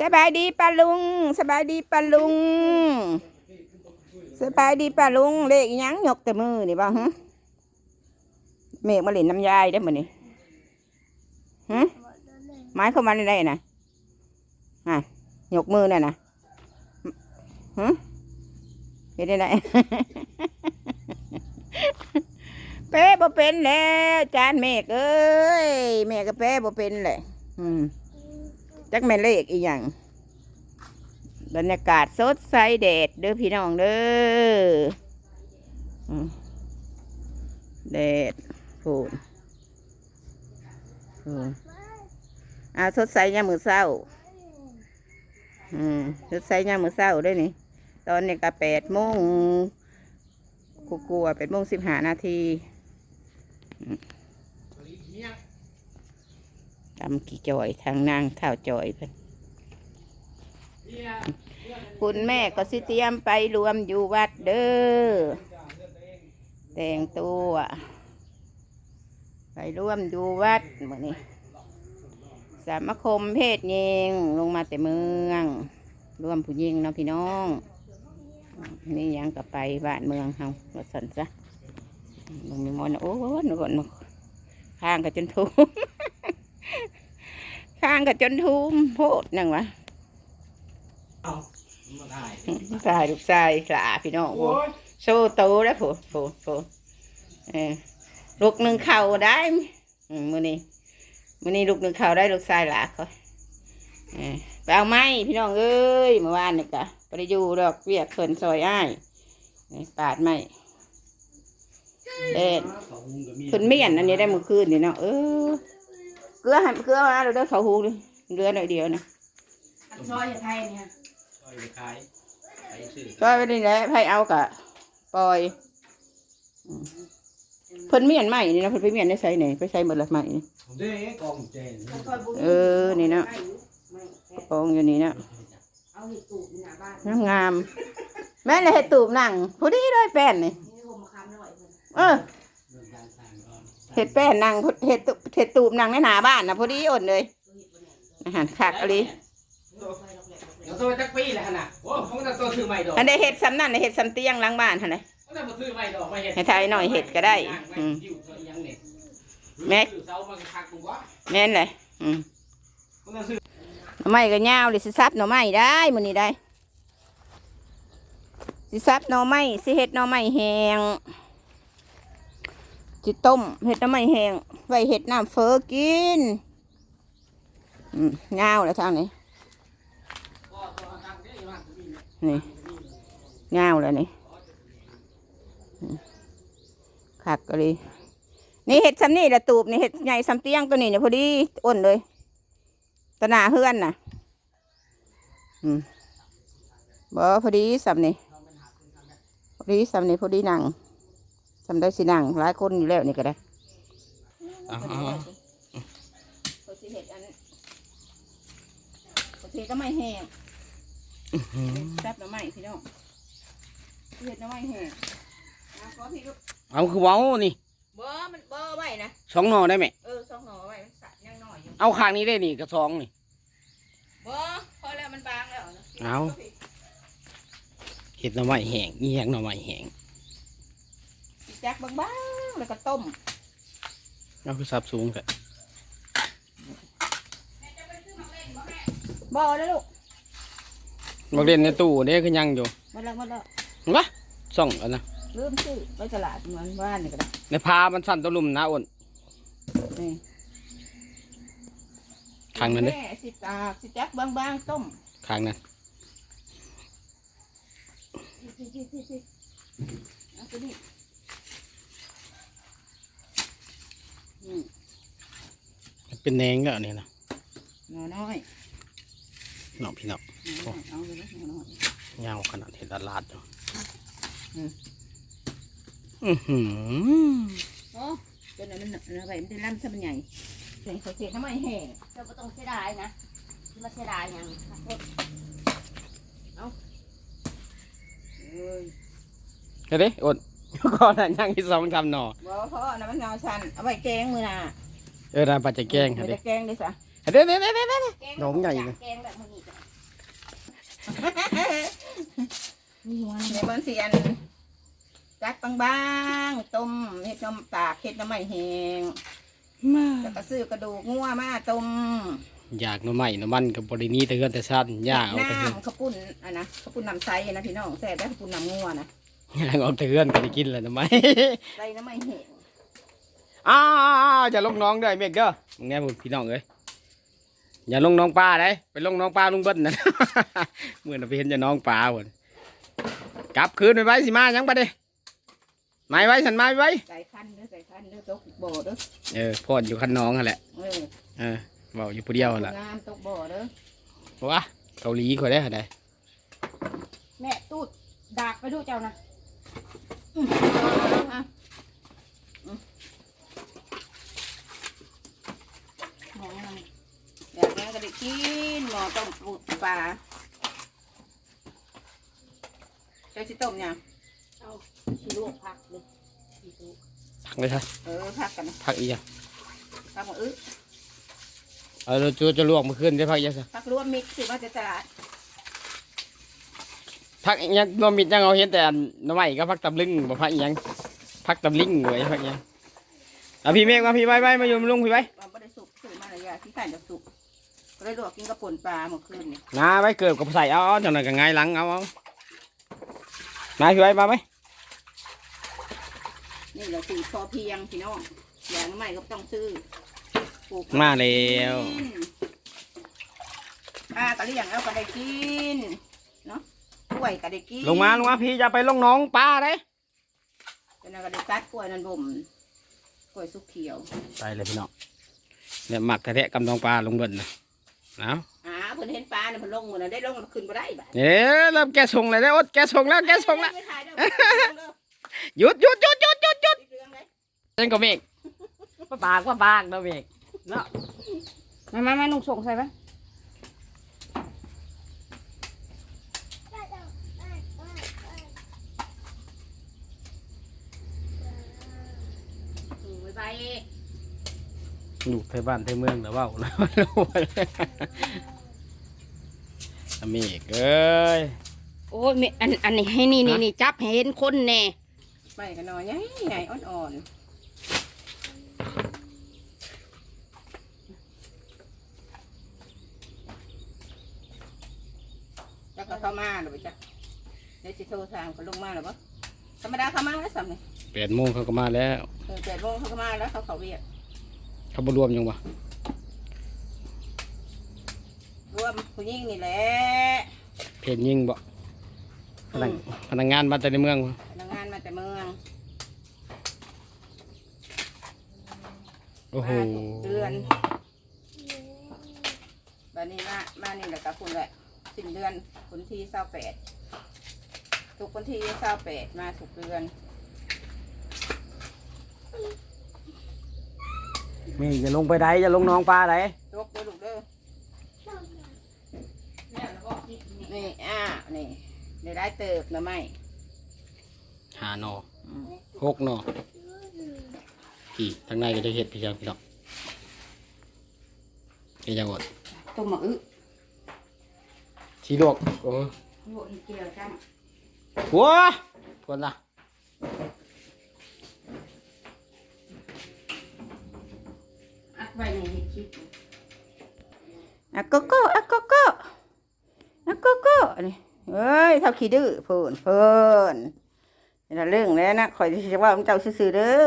สบายดีป้าลุง สบายดีป้าลุง สบายดีป้าลุง เลขยังยกแต่มือนี่บ่ฮะเมฆมาเล่นน้ำยายได้อมื้อนี้ฮะไม้เข้ามาได้น่ะฮะยกมือน่ะนะฮะเฮ็ดได้ไหนเป้บ่เป็นแล้วจานเมฆเอ้ยแม่ก็เป้บ่เป็นแหละอืม จักแม่เลขอีหยังบรรยากาศสดใสแดดเด้อพี่น้องเด้อแดดพูนอ่าสดใสยามมือเศร้า อืมสดใสยามมือเศร้าด้วยนี่ ตอนนี้ก็แปดโมงกูกลัวแปดโมงสิบห้านาทีอืม ตำกี่จอยทางนางเท่าจอยเพิ่นคุณแม่ก็สิเตรียมไปรวมอยู่วัดเด้อแต่งตัวไปร่วมอยู่วัดเหมือนนี้สามคมเพศยิงลงมาแต่เมือง ร่วมผู้ยิงเนาะพี่น้องนี่ยังก็ไปบ้านเมืองเฮาว่าสันซะลงมีมอนโอ้ยหนูก่นข้างก็จนทุ่ม ข้างก็จนทุ่มโพดนังวะมาถ่ายชายลูกชายสลาพี่น้องโอ้โชว์โตแล้วโผล่โผล่โผล่เออลูกหนึ่งเข่าได้อืมมือนี้มือนี้ลูกหนึ่งเข่าได้ลูกชายหลาเขาเออไปเอาไม้พี่น้องเอ้ยเมื่อวานนี่กะไปได้อยู่ดอกเวียกเขินซอยอ้ายนี่ปาดไม้เด็ดเขาหุงก็มีขึ้นเมียนอันนี้ได้เมื่อคืนนี่เนาะเออเก ลือให้เกลือมาเราเด้อเขาหูดิเรือหน่อยเดียวนะซอยไทยเนี่ยซอยไปขายไปซื้อก็ไปนี่แหละให้เอากะปล่อยอืมเพิ่นเมียนใหม่นี่นะเพิ่นไปเมียนได้ใส่ไหนไปใส่หมดละใหม่นี่ เด้กองเจนเออนี่เนาะกองอยู่นี่เนาะเอาเห็ดตูบหน้าบ้านงามงามๆแม่เลยให้ตูบนั่งพอดีเลยแป้นนี่นี่ผมมาคำหน่อยเพิ่นเออ เดินทางทางก่อนเห็ดแป้นนั่งเห็ดตูเห็ดตูบนั่งในหน้าบ้านนะพอดีอ่อนเลยอาหารคักอะไรเราโทรจักปีแล้วน่ะโอ้ผมจะโทรซื้อใหม่ดอกอันใดเห็ดซ้ำนั่นน่ะเห็ดซ้ำเตียงหล้างบ้านหั่นเลยผมจะมาซื้อใหม่ดอกมาเห็ดให้ทายหน่อยเห็ดก็ได้อืมแม็แม็กกเสามันคักกูวะแม่นเลยอืมผมจะซื้อหน่อไม้ก็ยาวเลยสิซับหน่อไม้ได้มื้อนี้ได้สิซับหน่อไม้สิเฮ็ดหน่อไม้แห้ง สิต้มเฮ็ดน่อไม้แห้งไว้เฮ็ดน้ำเฟอกินอืมยาแล้วทานี้นี่ยาแล้วนี่อืมคักก็เลยนี่เห็ดซ้ำนี่แหละตูบนี่เห็ดใหญ่ซ้ำเตียงตัวนี้เนี่ยพอดีอ้นเลยตะหนาเฮือนน่ะอืมบ่พอดีสำนี่พอดีสำนี่พอดีนั่ง สำได้สินั่งหลายคนอยู่แล้วนี่ก็ได้อ๋อพอสิเห็ดอันพอสิก็ไม่แห้งซับหน่อไม้พี่น้องเห็ดหน่อไม้แห้งเอาขอพี่ลูกเอาคือเว้านี่บ่มันบ่ไว้นะสองหน่อได้ไหมเออสองหน่อไว้มันสัตว์ยังน้อยอยู่เอาข้างนี้ได้นี่กระสองนี่บ่พอแล้วมันบางแล้วนะเอาเห็ดหน่อไม้แห้งนี่แห้งหน่อไม้แห้ง จักบางๆแล้วก็ต้มเอาคือซับสูงแต่บ่แล้วลูกมาเล่นในตู้เนี่ยคือยังอยู่หมาแล้วหมาแล้ววะส่องกันนะลืมซื้อไปตลาดเหมือนว่านนี่ก็ได้ในพามันสั่นตะลุมนะอ้นนี่ข้างนั้นเด้แม่สิตากสิจักบางบางๆต้มข้างนั้นเอาไปดิอืม เป็นแหนงแล้วนี่นะหน่อน้อยเนาะพี่เนาะหน่อน้อยเอาเลยนะหน่อน้อยยาวขนาดเห็ดลาดอยู่อืมอือหือโอ้จนนั้นมันอะไรมันได้ลำซะมันใหญ่เสียงเขาเสียงทำไมแห้งเจ้าก็ต้องเสียดายนะที่มาเสียดายหยังเอ้ยเฮ้ยอ้ นก่อนนั้นยังอีกสองคำหน่อบ่เพราะอันนั้นมันเงาชันเอาไว้แกงมือน่ะเออนาปัจจะแกล้งเดี๋ฮะยวเด้จะแกงดิสะเด้อเด้อเด้อเด้อเด้อแกงหนองใหญ่เลยแกงแบบมันนี่จ้ะมีหัวในนี่บอนเสียนจัดบางๆต้มเห็ดน้ำตากเห็ดน้ำไม่แห้งแล้วก็ซื้อกระดูกงัวมาต้มอยากหน้ำใหม่น้ำมันกับบรินี้แต่เฮือนแต่สั้นย่างเอาแต่เฮือนน้ำข้าวปุ้นอะนะข้าวปุ้นน้ำใสนะพี่น้องแซ่บได้ข้าวปุ้นน้ำงัวนะ ย่างเอาแต่เฮือนก็ได้กินแล้วหน้ำใหม่ใส่น้ำไม่แห้งอ้าวอย่าลงน้องเด้อไอ้เมกเด้อมึงแน่พูดพี่น้องเอ้ยอย่าลงน้องปลาได้ไปลงน้องปลาลุงเบิ้ลนะเมื่อเราไปเห็นจะน้องปลาหมดกลับคืนไปไว้สิมายังปะเด้ไม่ไว้ฉันไม่ไว้ใส่คันเด้อใส่คันเด้อตกบ่อเด้อเออพ่อนอยู่คันน้องนั่นแหละเออเออเบาอยู่ผู้เดียวนั่นแหละงามตกบ่อเด้อวะเกาหลีเขาได้เขาได้แม่ตูดดากไปดูเจ้านะ อยากงั้นก็ได้กินหมอต้มปูปลาเจ้าชิต้มยังเอาชีลวกผักเลยพักเลยครับเออพักกันนะพักอีกอย่างพักหมาอื้อเอาเราจะจะลวกมาขึ้นได้พักอีกอย่างพักรวมมิกซ์สิมาจะตลาด พักอีกอย่างนมิดยังเอาเห็นแต่อันหน้ำใหม่ก็พักตำลึงบ่พักอีกอย่างพักตำลิงไว้พักอีกอย่างเอาพี่เมฆมาพี่ไว้ไว้มาอยู่มาลุงพี่ไว้มันไม่ได้สุกซื้อมาเลยอะที่ขายจะสุกก็เลยลวกกินกระป่นปลาเมื่อคืนนี่นาไว้เกิดกับใส่เอาเอาจังหน่อยกับไงายหลังเอาเอามาพี่ไว้มาไหมนี่เราสูตรพอเพียงพี่น้องอย่างใหม่ก็ต้องซื้อปลูกมาแล้ว กินปลากระเลี้ยงเอาก็ได้กินเนาะก ล้วยก็ได้กินลงมาลงมาพี่จะไปลงหน้องปลาเด้เป็นอะไรก็ได้ตัดกล้วยนั่นบ่มกล้วยสุกเขียวไปเลยพี่น้องเนี่ยหมักแท้ๆกับน้องปลาลงเบิ่นนะเอาอ่าเพิ่นเห็นปลาเนี่ยเพิ่นลงหมดแล้วได้ลงแล้วขึ้นบ่ได้บัดเอ๊ะเริ่มแกะส่งเลยได้ออดแกะส่งแล้วแกะส่งแล้วไม่ถ่ายเด้อเด้อหยุดหยุดหยุดหยุดหยุดหยุดเรื่องเลยเล่นกับเมฆว่าปากว่าปากเนาะเมฆเนาะมามามานุ่งส่งใส่ไหมอืมบ๊ายบาย ลูกไทยบ้านไทยเมืองแต่ว่าแล้วเมฆเอ้ยโอ้ยแม่อันอันนี้ให้นี่นี่นี่จับให้เห็นคนแน่ไปกันหน่อยใหญ่ใหญ่อ่อนๆแล้วก็เข้ามาหรือไปจ้ะเดี๋ยวจะโทรทางเขาลงมาหรือปะธรรมดาเข้ามาแล้วสัมนี่แปดโมงเขาก็มาแล้ว เออแปดโมงเขาก็มาแล้วเขาเขาเวียด เขาบรวมยังวะรวมผู้หญิงนี่แหละเพนยิงบ่พนักพนักงานมาแต่ในเมืองบ่พนักงานมาแต่เมืองโอ้โหมาทุกเดือนบันนี้มามานี่แหละกับคุณแหละสิ้นเดือนคนที่เศร้าแปดทุกคนที่เศร้าแปดมาทุกเดือน เมฆจะลงไปไหนจะลงหน้องปลาไหนยกเด้อลูกเด้อนี่อ้าวนี่ได้ได้เติบหนะไม่หาหนอหกหนอพี่ทางในก็จะเห็ดพี่เจ้าพี่น้องพี่เจ้าหมดต้มหมะอึชีลวกโอ้โหเกี่ยวจ้ำหัวทวนละ อัด ไว้ในเห็ดชิปอะโกโก้อะโกโก้อะโกโก้นี่เอ้ยเท่าขี้ดื้อเพิ่นเพิ่นนี่เรื่องแล้วนะข่อยสิจะว่าเจ้าซื่อเด้อ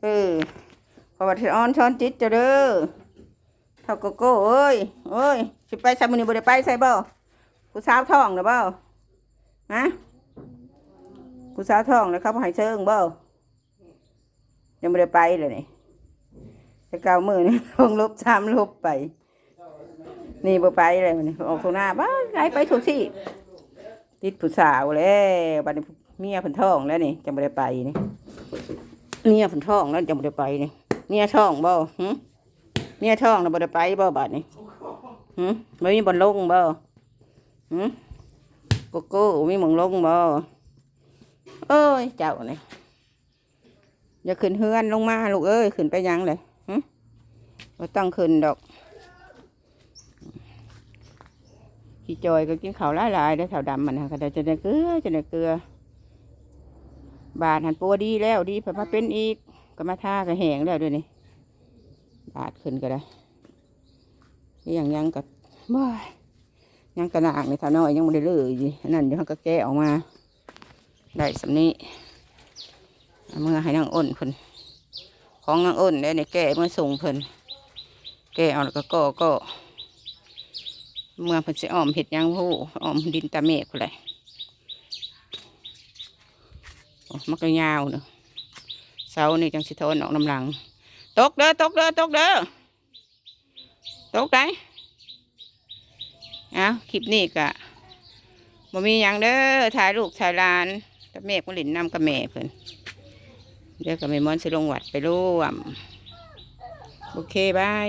เออเพราะว่าที่อ้อนช้อนจิตจ้าเด้อเท่าโกโก้เอ้ยเอ้ยสิไปซามื้อนี้บ่ได้ไปใส่บ่ผู้สาวท้องเด้อบ่าฮะผู้สาวท้องแล้วเขาบ่ให้เชิงบ่ยังบ่ได้ไปเลยนี่ แต่เก้ามือนี่ลงลบสามลบไป นี่บ่ไปเลยมันออกตรงหน้าบ้าไงไปถูกที่ ติดผู้สาวแล้วบัดนี้เมียเพิ่นท้องแล้วนี่จังบ่ได้ไปนี่เมียเพิ่นท้องแล้วจังบ่ได้ไปนี่เมียท้องบ่หึเมียท้องแล้วบ่ได้ไปบ่บัดนี้หึบ่มีบอนลงบ่หึโกโก้มีมองลงบ่เอ้ยเจ้านี่อย่าขึ้นเฮือนลงมาลูกเอ้ยขึ้นไปยังเลย บ่ต้องขึ้นดอกขี้จอยก็กินข้าวหลายๆได้อแถวดำมันนะก็ได้จะได้เกลือจะได้เกลือ บาดหันปัวดีแล้วดีพิ่นมาเป็นอีก ก็มาท่าก็แหงแล้วด้วยนี่บาดขึ้นก็ได้นี่ยังยังกับบ้ายยังกระนางในเท่าน้อยยังไม่ได้เลยอยู่อันนั่นเดี๋ยวก็แกะออกมา ได้สำนี้เมื่อให้นางอ้นเพิ่นของนางอ้นได้ในแกะเมื่อส่งเพิ่น แกะเอาแล้วก็ก่อก็เมื่อเพิ่นสิอ้อมเห็ดยังผู้อ้อมดินตาเมฆผู้นแหละมันก็ยาวเนอะเสานี่จังสิทนออกน้ำหลัง ตกเด้อตกเด้อตกเด้อตกได้เอาคลิปนี้กะบ่มีหยังเด้อถ่ายลูกถ่ายลานตาเมฆมาหลินนำกับแม่เพิ่นเดี๋ยวกับแม่มอนสิลงวัดไปร่วมโอเคบาย